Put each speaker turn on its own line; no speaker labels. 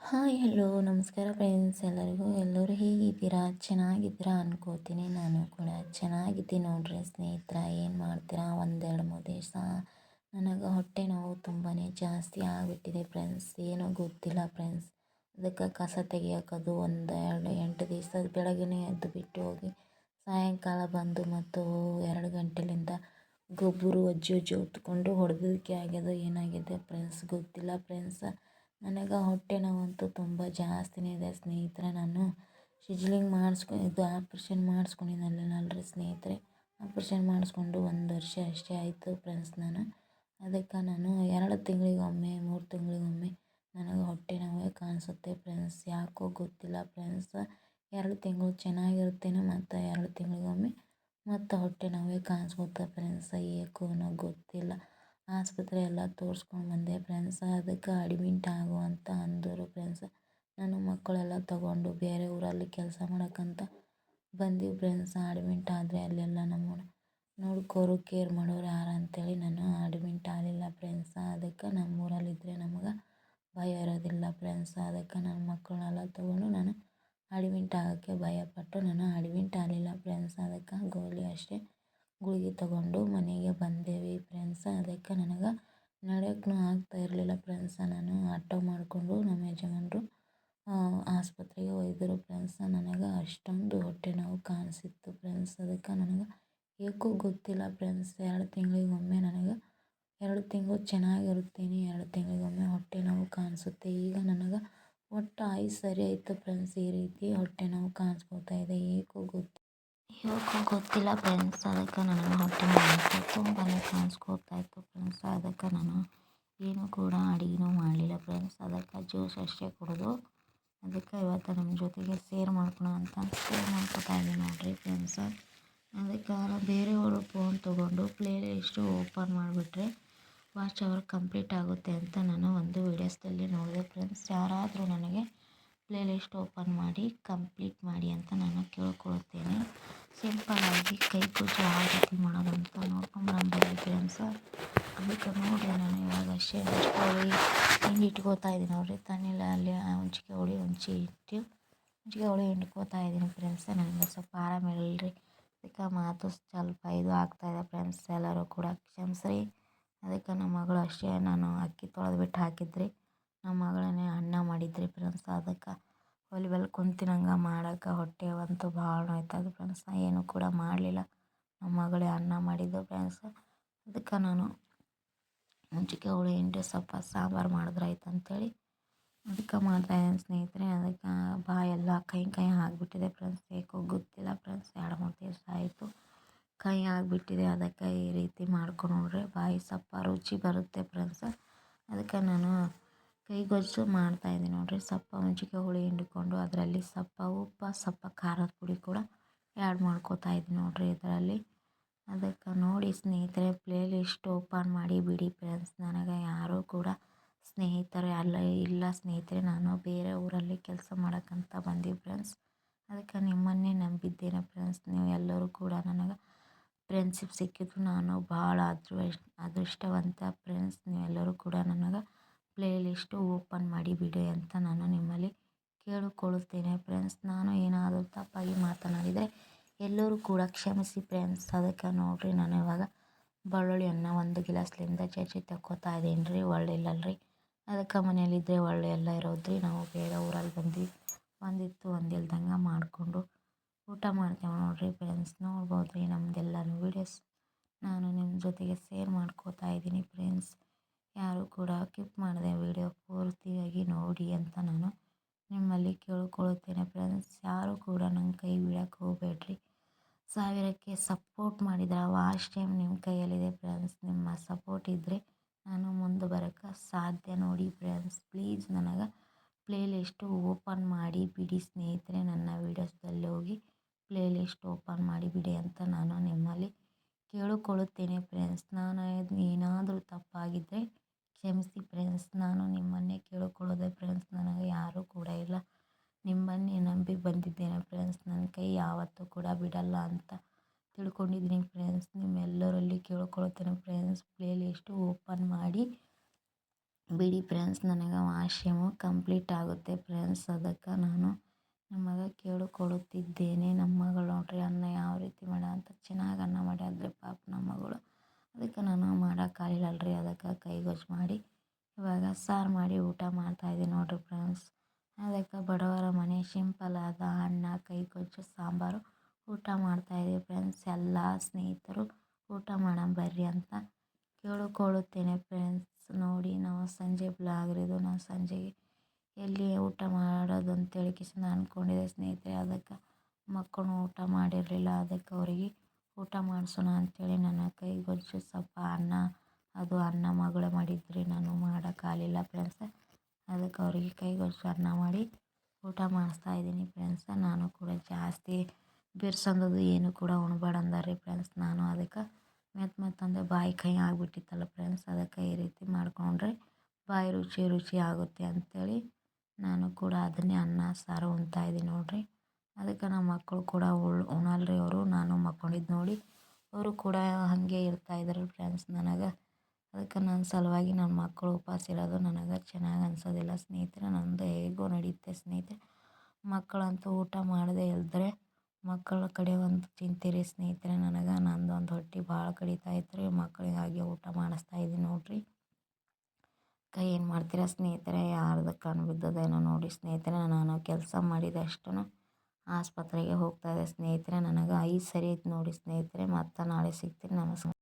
Hi, hello, ನಮಸ್ಕಾರ friends ಎಲ್ಲರಿಗೂ ಎಲ್ಲರೂ ಹೇಗಿದ್ದೀರಾ? ಚೆನ್ನಾಗಿದ್ದೀರಾ ಅನ್ಕೋತೀನಿ. ನಾನು ಕೂಡ ಚೆನ್ನಾಗಿದ್ದೀನಿ ನೋಡ್ರಿ ಸ್ನೇಹಿತರ. ಏನು ಮಾಡ್ತೀರಾ? ಒಂದೆರಡು ಮೂರು ದಿವಸ ನನಗೆ ಹೊಟ್ಟೆ ನೋವು ತುಂಬಾ ಜಾಸ್ತಿ ಆಗಿಬಿಟ್ಟಿದೆ ಫ್ರೆಂಡ್ಸ್ ಏನೂ ಗೊತ್ತಿಲ್ಲ ಫ್ರೆಂಡ್ಸ್ ಅದಕ್ಕೆ ಕಸ ತೆಗಿಯೋಕ್ಕದು ಒಂದು ಎರಡು ಎಂಟು ದಿವಸ ಬೆಳಗ್ಗೆ ಎದ್ದು ಬಿಟ್ಟು ಹೋಗಿ ಸಾಯಂಕಾಲ ಬಂದು ಮತ್ತು ಎರಡು ಗಂಟೆಲಿಂದ ಗೊಬ್ಬರು, ಅಜ್ಜು, ಅಜ್ಜಿ, ಹೊತ್ಕೊಂಡು ಹೊಡೆದಕ್ಕೆ ಆಗ್ಯದ ಏನಾಗಿದೆ ಫ್ರೆಂಡ್ಸ್ ಗೊತ್ತಿಲ್ಲ ಫ್ರೆಂಡ್ಸ್ ನನಗೆ ಹೊಟ್ಟೆ ನೋವಂತೂ ತುಂಬ ಜಾಸ್ತಿನೇ ಇದೆ ಸ್ನೇಹಿತರೆ. ನಾನು ಶಿಜ್ಲಿಂಗ್ ಮಾಡಿಸ್ಕೊ, ಇದು ಆಪ್ರೇಷನ್ ಮಾಡಿಸ್ಕೊಂಡಿದ್ದೆನಲ್ರಿ ಸ್ನೇಹಿತರೆ. ಆಪ್ರೇಷನ್ ಮಾಡಿಸ್ಕೊಂಡು ಒಂದು ವರ್ಷ ಅಷ್ಟೇ ಆಯಿತು ಫ್ರೆಂಡ್ಸ್ ನಾನು. ಅದಕ್ಕೆ ನಾನು ಎರಡು ತಿಂಗಳಿಗೊಮ್ಮೆ, ಮೂರು ತಿಂಗಳಿಗೊಮ್ಮೆ ನನಗೆ ಹೊಟ್ಟೆ ನೋವೇ ಕಾಣಿಸುತ್ತೆ ಫ್ರೆಂಡ್ಸ್ ಯಾಕೋ ಗೊತ್ತಿಲ್ಲ ಫ್ರೆಂಡ್ಸ್ ಎರಡು ತಿಂಗಳು ಚೆನ್ನಾಗಿರುತ್ತೇನೆ ಮತ್ತು ಎರಡು ತಿಂಗಳಿಗೊಮ್ಮೆ ಮತ್ತು ಹೊಟ್ಟೆ ನೋವೇ ಕಾಣಿಸ್ಕೊತ ಫ್ರೆಂಡ್ಸ್ ಏಕೋ ಗೊತ್ತಿಲ್ಲ. ಆಸ್ಪತ್ರೆ ಎಲ್ಲ ತೋರಿಸ್ಕೊಂಡು ಬಂದೆ ಫ್ರೆಂಡ್ಸ್ ಅದಕ್ಕೆ ಅಡ್ಮಿಂಟ್ ಆಗು ಅಂತ ಅಂದರು ಫ್ರೆಂಡ್ಸ್ ನಾನು ಮಕ್ಕಳೆಲ್ಲ ತಗೊಂಡು ಬೇರೆ ಊರಲ್ಲಿ ಕೆಲಸ ಮಾಡೋಕ್ಕಂತ ಬಂದೀವಿ ಫ್ರೆಂಡ್ಸ್ ಅಡ್ಮಿಂಟ್ ಆದರೆ ಅಲ್ಲೆಲ್ಲ ನಮ್ಮನ್ನು ನೋಡ್ಕೋರು ಕೇರ್ ಮಾಡೋರು ಯಾರು ಅಂತೇಳಿ ನಾನು ಅಡ್ಮಿಂಟ್ ಆಗಲಿಲ್ಲ ಫ್ರೆಂಡ್ಸ್ ಅದಕ್ಕೆ ನಮ್ಮೂರಲ್ಲಿದ್ದರೆ ನಮ್ಗೆ ಭಯ ಇರೋದಿಲ್ಲ ಫ್ರೆಂಡ್ಸ್ ಅದಕ್ಕೆ ನನ್ನ ಮಕ್ಕಳನ್ನೆಲ್ಲ ತಗೊಂಡು ನಾನು ಅಡ್ಮಿಂಟ್ ಆಗೋಕ್ಕೆ ಭಯಪಟ್ಟು ನಾನು ಅಡ್ಮಿಂಟ್ ಆಗಲಿಲ್ಲ ಫ್ರೆಂಡ್ಸ್ ಅದಕ್ಕೆ ಗೋಲಿ ಅಷ್ಟೇ. ಗುಳಿಗೆ ತಗೊಂಡು ಮನೆಗೆ ಬಂದೇವಿ ಫ್ರೆಂಡ್ಸ್ ಅದಕ್ಕೆ ನನಗೆ ನಡೆಯೋಕ್ಕೂ ಆಗ್ತಾ ಇರಲಿಲ್ಲ ಫ್ರೆಂಡ್ಸ ನಾನು ಆಟೋ ಮಾಡಿಕೊಂಡು ನಮ್ಮ ಯಜಮಾನ್ರು ಆಸ್ಪತ್ರೆಗೆ ಒಯ್ದರು ಫ್ರೆಂಡ್ಸ ನನಗೆ ಅಷ್ಟೊಂದು ಹೊಟ್ಟೆ ನೋವು ಕಾಣಿಸಿತ್ತು ಫ್ರೆಂಡ್ಸ್ ಅದಕ್ಕೆ ನನಗೆ ಏಕೋ ಗೊತ್ತಿಲ್ಲ ಫ್ರೆಂಡ್ಸ್ ಎರಡು ತಿಂಗಳಿಗೊಮ್ಮೆ ನನಗೆ, ಎರಡು ತಿಂಗಳು ಚೆನ್ನಾಗಿರುತ್ತೀನಿ, ಎರಡು ತಿಂಗಳಿಗೊಮ್ಮೆ ಹೊಟ್ಟೆ ನೋವು ಕಾಣಿಸುತ್ತೆ. ಈಗ ನನಗೆ ಒಟ್ಟು ಐದು ಸರಿ ಆಯಿತು ಫ್ರೆಂಡ್ಸ್ ಈ ರೀತಿ ಹೊಟ್ಟೆ ನೋವು ಕಾಣಿಸ್ಕೊಳ್ತಾ ಇದೆ. ಏಕೋ ಗೊತ್ತು ಏಕೋ ಗೊತ್ತಿಲ್ಲ ಫ್ರೆಂಡ್ಸ್ ಅದಕ್ಕೆ ನನಗೆ ಹೊಟ್ಟೆ ನೋವು ತುಂಬಾ ಕಾಣಿಸ್ಕೊತಾ ಇತ್ತು ಫ್ರೆಂಡ್ಸ್ ಅದಕ್ಕೆ ನಾನು ಏನು ಕೂಡ ಅಡುಗೆನೂ ಮಾಡಲಿಲ್ಲ ಫ್ರೆಂಡ್ಸ್ ಅದಕ್ಕೆ ಜ್ಯೂಸ್ ಅಷ್ಟೇ ಕುಡಿದು, ಅದಕ್ಕೆ ಇವತ್ತು ನಮ್ಮ ಜೊತೆಗೆ ಸೇರ್ ಮಾಡ್ಕೊಳ ಅಂತ ಸೇರ್ ಮಾಡ್ಕೊತಾ ಇದ್ದೀನಿ ನೋಡಿರಿ ಫ್ರೆಂಡ್ಸ್ ಅದಕ್ಕೆ ಬೇರೆಯವರು ಫೋನ್ ತೊಗೊಂಡು ಪ್ಲೇ ಲಿಸ್ಟು ಓಪನ್ ಮಾಡಿಬಿಟ್ರೆ ವಾಚ್ ಅವರ್ ಕಂಪ್ಲೀಟ್ ಆಗುತ್ತೆ ಅಂತ ನಾನು ಒಂದು ವೀಡಿಯೋಸ್ದಲ್ಲಿ ನೋಡಿದೆ ಫ್ರೆಂಡ್ಸ್ ಯಾರಾದರೂ ನನಗೆ ಪ್ಲೇ ಲಿಸ್ಟ್ ಓಪನ್ ಮಾಡಿ ಕಂಪ್ಲೀಟ್ ಮಾಡಿ ಅಂತ ನಾನು ಕೇಳ್ಕೊಳ್ತೇನೆ. ಸಿಂಪಲ್ಲಾಗಿ ಕೈ ಪೂಜೆ ಯಾವ ರೀತಿ ಮಾಡೋದಂತ ನೋಡ್ಕೊಂಬರಂಬರ್ರಿ ಫ್ರೆಂಡ್ಸ ಅದಕ್ಕೆ ನೋಡಿ ನಾನು ಇವಾಗ ಅಷ್ಟೇ ಹಂಚ್ಕೊಳ್ಳಿ ಹಿಂಗೆ ಇಟ್ಕೋತಾ ಇದ್ದೀನಿ ನೋಡಿರಿ. ತಣ್ಣಿಲ್ಲ ಅಲ್ಲಿ ಹುಂಚಿಕೆ ಹುಳಿ, ಹುಂಚಿ ಇಟ್ಟು ಹುಂಚಿಕೆ ಹುಳಿ ಹಿಂಡ್ಕೋತಾ ಇದ್ದೀನಿ ಫ್ರೆಂಡ್ಸ ನನಗೆ ಸ್ವಲ್ಪ ಆರಾಮಿಲ್ಲರಿ ಅದಕ್ಕೆ ಮಾತು ಸ್ವಲ್ಪ ಇದು ಆಗ್ತಾಯಿದೆ ಫ್ರೆಂಡ್ಸ್ ಎಲ್ಲರೂ ಕೂಡ ಕ್ಷಮಿಸ್ರಿ. ಅದಕ್ಕೆ ನಮ್ಮ ಮಗಳು ಅಷ್ಟೇ ನಾನು ಅಕ್ಕಿ ತೊಳೆದ್ಬಿಟ್ಟು ಹಾಕಿದ್ರಿ. ನಮ್ಮ ಮಗಳನ್ನೇ ಅನ್ನ ಮಾಡಿದ್ರಿ ಫ್ರೆಂಡ್ಸ್ ಅದಕ್ಕೆ ಒಲೆ ಮೇಲೆ ಕುಂತಿನಂಗೆ ಮಾಡೋಕೆ ಹೊಟ್ಟೆ ಅಂತೂ ಭಾಳ ನೋಯ್ತದೆ ಫ್ರೆಂಡ್ಸ್ ಏನು ಕೂಡ ಮಾಡಲಿಲ್ಲ. ನಮ್ಮ ಮಗಳೇ ಅನ್ನ ಮಾಡಿದ್ದು ಫ್ರೆಂಡ್ಸ್ ಅದಕ್ಕೆ ನಾನು ಮುಂಚಿಕೆ ಹುಳಿ, ಹಿಂಡಿ ಸ್ವಲ್ಪ ಸಾಂಬಾರು ಮಾಡಿದ್ರಾಯ್ತು ಅಂತೇಳಿ ಅದಕ್ಕೆ ಮಾಡ್ತಾಯಿದ್ದೀನಿ ಸ್ನೇಹಿತರೆ. ಅದಕ್ಕೆ ಬಾಯೆಲ್ಲ ಕೈ ಕೈ ಆಗಿಬಿಟ್ಟಿದೆ ಫ್ರೆಂಡ್ಸ್ ಏಕೋ ಗೊತ್ತಿಲ್ಲ ಫ್ರೆಂಡ್ಸ್ ಎರಡು ಮೂರು ದಿವಸ ಆಯಿತು. ಕೈ ಆಗಿಬಿಟ್ಟಿದೆ ಅದಕ್ಕೆ ಈ ರೀತಿ ಮಾಡ್ಕೊಂಡು ನೋಡ್ರಿ. ಬಾಯಿ ಸ್ವಲ್ಪ ರುಚಿ ಬರುತ್ತೆ ಫ್ರೆಂಡ್ಸ್ ಅದಕ್ಕೆ ನಾನು ಕೈ ಗೊಜ್ಜು ಮಾಡ್ತಾಯಿದ್ದೀನಿ ನೋಡಿರಿ. ಸ್ವಲ್ಪ ಮುಂಚಿಕೆ ಹುಳಿ ಹಿಂಡಿಕೊಂಡು ಅದರಲ್ಲಿ ಸ್ವಲ್ಪ ಉಪ್ಪು ಸ್ವಲ್ಪ ಖಾರದ ಪುಡಿ ಕೂಡ ಆ್ಯಡ್ ಮಾಡ್ಕೋತಾ ಇದ್ದೀನಿ ನೋಡಿರಿ ಇದರಲ್ಲಿ. ಅದಕ್ಕೆ ನೋಡಿ ಸ್ನೇಹಿತರೆ ಪ್ಲೇ ಲಿಸ್ಟ್ ಓಪನ್ ಮಾಡಿ ಬಿಡಿ ಫ್ರೆಂಡ್ಸ್ ನನಗೆ ಯಾರೂ ಕೂಡ ಸ್ನೇಹಿತರು ಅಲ್ಲ, ಇಲ್ಲ ಸ್ನೇಹಿತರೆ. ನಾನು ಬೇರೆ ಊರಲ್ಲಿ ಕೆಲಸ ಮಾಡೋಕ್ಕಂತ ಬಂದೆ ಫ್ರೆಂಡ್ಸ್ ಅದಕ್ಕೆ ನಿಮ್ಮನ್ನೇ ನಂಬಿದ್ದೇನೆ ಫ್ರೆಂಡ್ಸ್ ನೀವು ಎಲ್ಲರೂ ಕೂಡ ನನಗೆ ಫ್ರೆಂಡ್ಶಿಪ್ ಸಿಕ್ಕಿದ್ರು ನಾನು ಭಾಳ ಅದೃಷ್ಟ ಅದೃಷ್ಟವಂತ ಫ್ರೆಂಡ್ಸ್ ನೀವೆಲ್ಲರೂ ಕೂಡ ನನಗೆ ಪ್ಲೇ ಲಿಸ್ಟು ಓಪನ್ ಮಾಡಿ ಬಿಡಿ ಅಂತ ನಾನು ನಿಮ್ಮಲ್ಲಿ ಕೇಳಿಕೊಳ್ಳುತ್ತೇನೆ ಫ್ರೆಂಡ್ಸ್. ನಾನು ಏನಾದರೂ ತಪ್ಪಾಗಿ ಮಾತನಾಡಿದರೆ ಎಲ್ಲರೂ ಕೂಡ ಕ್ಷಮಿಸಿ ಫ್ರೆಂಡ್ಸ್. ಅದಕ್ಕೆ ನೋಡಿರಿ, ನಾನು ಇವಾಗ ಬೆಳ್ಳುಳ್ಳಿಯನ್ನು ಒಂದು ಗಿಲಾಸ್ಲಿಂದ ಚಚ್ಚಿ ತಕ್ಕೋತಾ ಇದ್ದೀನಿ ರೀ. ಒಳ್ಳಿಲ್ಲಲ್ರಿ ಅದಕ್ಕೆ ಮನೆಯಲ್ಲಿದ್ದರೆ ಒಳ್ಳೆ ಎಲ್ಲ ಇರೋದ್ರಿ. ನಾವು ಬೇರೆ ಊರಲ್ಲಿ ಬಂದು ಒಂದಿತ್ತು ಒಂದಿಲ್ದಂಗೆ ಮಾಡಿಕೊಂಡು ಊಟ ಮಾಡ್ತೇವೆ ನೋಡಿರಿ ಫ್ರೆಂಡ್ಸ್. ನೋಡ್ಬೋದು ರೀ ನಮ್ಮದೆಲ್ಲನೂ ವೀಡಿಯೋಸ್ ನಾನು ನಿಮ್ಮ ಜೊತೆಗೆ ಶೇರ್ ಮಾಡ್ಕೋತಾ ಇದ್ದೀನಿ ಫ್ರೆಂಡ್ಸ್. ಯಾರು ಕೂಡ ಕಿಪ್ ಮಾಡದೆ ವೀಡಿಯೋ ಪೂರ್ತಿಯಾಗಿ ನೋಡಿ ಅಂತ ನಾನು ನಿಮ್ಮಲ್ಲಿ ಕೇಳಿಕೊಳ್ಳುತ್ತೇನೆ ಫ್ರೆಂಡ್ಸ್. ಯಾರು ಕೂಡ ನನ್ನ ಕೈ ಬಿಡೋಕ್ಕೆ ಹೋಗಬೇಡ್ರಿ. ಸಾವಿರಕ್ಕೆ ಸಪೋರ್ಟ್ ಮಾಡಿದ್ರೆ ವಾಚ್ ಟೈಮ್ ನಿಮ್ಮ ಕೈಯಲ್ಲಿದೆ ಫ್ರೆಂಡ್ಸ್. ನಿಮ್ಮ ಸಪೋರ್ಟ್ ಇದ್ದರೆ ನಾನು ಮುಂದೆ ಬರೋಕ್ಕೆ ಸಾಧ್ಯ ನೋಡಿ ಫ್ರೆಂಡ್ಸ್. ಪ್ಲೀಸ್ ನನಗೆ ಪ್ಲೇ ಲಿಸ್ಟು ಓಪನ್ ಮಾಡಿ ಬಿಡಿ ಸ್ನೇಹಿತರೆ. ನನ್ನ ವೀಡಿಯೋಸ್ದಲ್ಲಿ ಹೋಗಿ ಪ್ಲೇ ಲಿಸ್ಟ್ ಓಪನ್ ಮಾಡಿ ಬಿಡಿ ಅಂತ ನಾನು ನಿಮ್ಮಲ್ಲಿ ಕೇಳಿಕೊಳ್ಳುತ್ತೇನೆ ಫ್ರೆಂಡ್ಸ್. ನಾನು ಏನಾದರೂ ತಪ್ಪಾಗಿದ್ದರೆ ಕ್ಷಮಿಸಿ ಫ್ರೆಂಡ್ಸ್ ನಾನು ನಿಮ್ಮನ್ನೇ ಕೇಳಿಕೊಳ್ಳೋದೆ ಫ್ರೆಂಡ್ಸ್ ನನಗೆ ಯಾರೂ ಕೂಡ ಇಲ್ಲ. ನಿಮ್ಮನ್ನೇ ನಂಬಿ ಬಂದಿದ್ದೇನೆ ಫ್ರೆಂಡ್ಸ್ ನನ್ನ ಕೈ ಯಾವತ್ತೂ ಕೂಡ ಬಿಡಲ್ಲ ಅಂತ ತಿಳ್ಕೊಂಡಿದ್ದೀನಿ ಫ್ರೆಂಡ್ಸ್ ನಿಮ್ಮೆಲ್ಲರಲ್ಲಿ ಕೇಳ್ಕೊಳ್ತೇನೆ ಫ್ರೆಂಡ್ಸ್ ಪ್ಲೇ ಲಿಸ್ಟು ಓಪನ್ ಮಾಡಿ ಬಿಡಿ ಫ್ರೆಂಡ್ಸ್ ನನಗೆ ವಾಶ್ಯಮು ಕಂಪ್ಲೀಟ್ ಆಗುತ್ತೆ ಫ್ರೆಂಡ್ಸ್ ಅದಕ್ಕೆ ನಾನು ನಿಮಗೆ ಕೇಳಿಕೊಳ್ಳುತ್ತಿದ್ದೇನೆ ನಮ್ಮ ಮಗಳು ನೋಡ್ರಿ ಅನ್ನ ಯಾವ ರೀತಿ ಮಾಡ ಅಂತ, ಚೆನ್ನಾಗಿ ಅನ್ನ ಮಾಡ್ಯಾಳ್ರಿ ಪಾಪ ನಮ್ಮ ಮಗಳು. ನಾನು ರೀ ಅದಕ್ಕೆ ಕೈ ಗೊಜ್ಜು ಮಾಡಿ, ಇವಾಗ ಸಾರು ಮಾಡಿ ಊಟ ಮಾಡ್ತಾಯಿದ್ದೀನಿ ನೋಡಿರಿ ಫ್ರೆಂಡ್ಸ್ ಅದಕ್ಕೆ ಬಡವರ ಮನೆ ಸಿಂಪಲ್ ಆದ ಅನ್ನ, ಕೈಗೊಜ್ಜು, ಸಾಂಬಾರು ಊಟ ಮಾಡ್ತಾಯಿದ್ದೀವಿ ಫ್ರೆಂಡ್ಸ್ ಎಲ್ಲ ಸ್ನೇಹಿತರು ಊಟ ಮಾಡೋಣ ಬರ್ರಿ ಅಂತ ಕೇಳಿಕೊಳ್ಳುತ್ತೇನೆ ಫ್ರೆಂಡ್ಸ್ ನೋಡಿ ನಾವು ಸಂಜೆ ಬ್ಲಾಗ್ರಿದು, ನಾವು ಸಂಜೆಗೆ ಎಲ್ಲಿ ಊಟ ಮಾಡೋದು ಅಂತೇಳಿ ಕಿಶನ ಅಂದ್ಕೊಂಡಿದ್ದೆ ಸ್ನೇಹಿತರೆ. ಅದಕ್ಕೆ ಮಕ್ಕಳು ಊಟ ಮಾಡಿರಲಿಲ್ಲ, ಅದಕ್ಕೆ ಅವರಿಗೆ ಊಟ ಮಾಡ್ಸೋಣ ಅಂಥೇಳಿ ನನ್ನ ಕೈಗೊಜ್ಜು ಸ್ವಲ್ಪ ಅನ್ನ, ಅದು ಅನ್ನ ಮಗಳೇ ಮಾಡಿದ್ರಿ, ನಾನು ಮಾಡೋಕ್ಕಾಗಲಿಲ್ಲ ಫ್ರೆಂಡ್ಸ. ಅದಕ್ಕೆ ಅವರಿಗೆ ಕೈಗೊಜ್ಜು ಅನ್ನ ಮಾಡಿ ಊಟ ಮಾಡಿಸ್ತಾ ಇದ್ದೀನಿ ಫ್ರೆಂಡ್ಸ. ನಾನು ಕೂಡ ಜಾಸ್ತಿ ಬಿರ್ಸಂದದು ಏನು ಕೂಡ ಉಣ್ಬೇಡ ಫ್ರೆಂಡ್ಸ್. ನಾನು ಅದಕ್ಕೆ ಮೆತ್ತ ಮೆತ್ತಂದೆ ಬಾಯಿ ಕೈ ಆಗಿಬಿಟ್ಟಿತ್ತಲ್ಲ ಫ್ರೆಂಡ್ಸ್. ಅದಕ್ಕೆ ಈ ರೀತಿ ಮಾಡಿಕೊಂಡ್ರೆ ಬಾಯಿ ರುಚಿ ರುಚಿ ಆಗುತ್ತೆ ಅಂಥೇಳಿ ನಾನು ಕೂಡ ಅದನ್ನೇ ಅನ್ನ, ಸಾರು ಉಣ್ತಾ ಇದ್ದೀನಿ ನೋಡಿರಿ. ಅದಕ್ಕೆ ನಮ್ಮ ಮಕ್ಕಳು ಕೂಡ ಉಳ್ ರೀ ಅವರು, ನಾನು ಮಲ್ಕೊಂಡಿದ್ದು ನೋಡಿ. ಅವರು ಕೂಡ ಹಾಗೆ ಇರ್ತಾ ಇದ್ದಾರೆ ಫ್ರೆಂಡ್ಸ್ ನನಗೆ. ಅದಕ್ಕೆ ನನ್ನ ಸಲುವಾಗಿ ನನ್ನ ಮಕ್ಕಳು ಉಪವಾಸ ಇರೋದು ನನಗೆ ಚೆನ್ನಾಗಿ ಅನ್ಸೋದಿಲ್ಲ. ಸ್ನೇಹಿತರೆ, ನಂದು ಹೇಗೋ ನಡೆಯುತ್ತೆ ಸ್ನೇಹಿತರೆ. ಮಕ್ಕಳಂತೂ ಊಟ ಮಾಡದೇ ಇಲ್ದ್ರೆ ಮಕ್ಕಳ ಕಡೆ ಒಂದು ಚಿಂತೆ ರೀ ಸ್ನೇಹಿತರೆ ನನಗೆ. ನಂದು ಒಂದು ಹೊಟ್ಟೆ ಭಾಳ ಕಡಿತಾ ಇತ್ತು ರೀ. ಮಕ್ಕಳಿಗಾಗಿ ಊಟ ಮಾಡಿಸ್ತಾ ಇದ್ದೀನಿ ನೋಡಿರಿ. ಕೈ ಏನು ಮಾಡ್ತೀರಾ ಸ್ನೇಹಿತರೆ? ಯಾರ್ದು ಕಣ್ಣು ನೋಡಿ ಸ್ನೇಹಿತರೆ. ನಾನು ಕೆಲಸ ಮಾಡಿದಷ್ಟು ಆಸ್ಪತ್ರೆಗೆ ಹೋಗ್ತಾ ಇದ್ದೆ ಸ್ನೇಹಿತರೆ ನನಗೆ ಐದು ಸರಿ ಆಯ್ತು ನೋಡಿ ಸ್ನೇಹಿತರೆ ಮತ್ತೆ ನಾಳೆ ಸಿಗ್ತೀನಿ. ನಮಸ್ಕಾರ.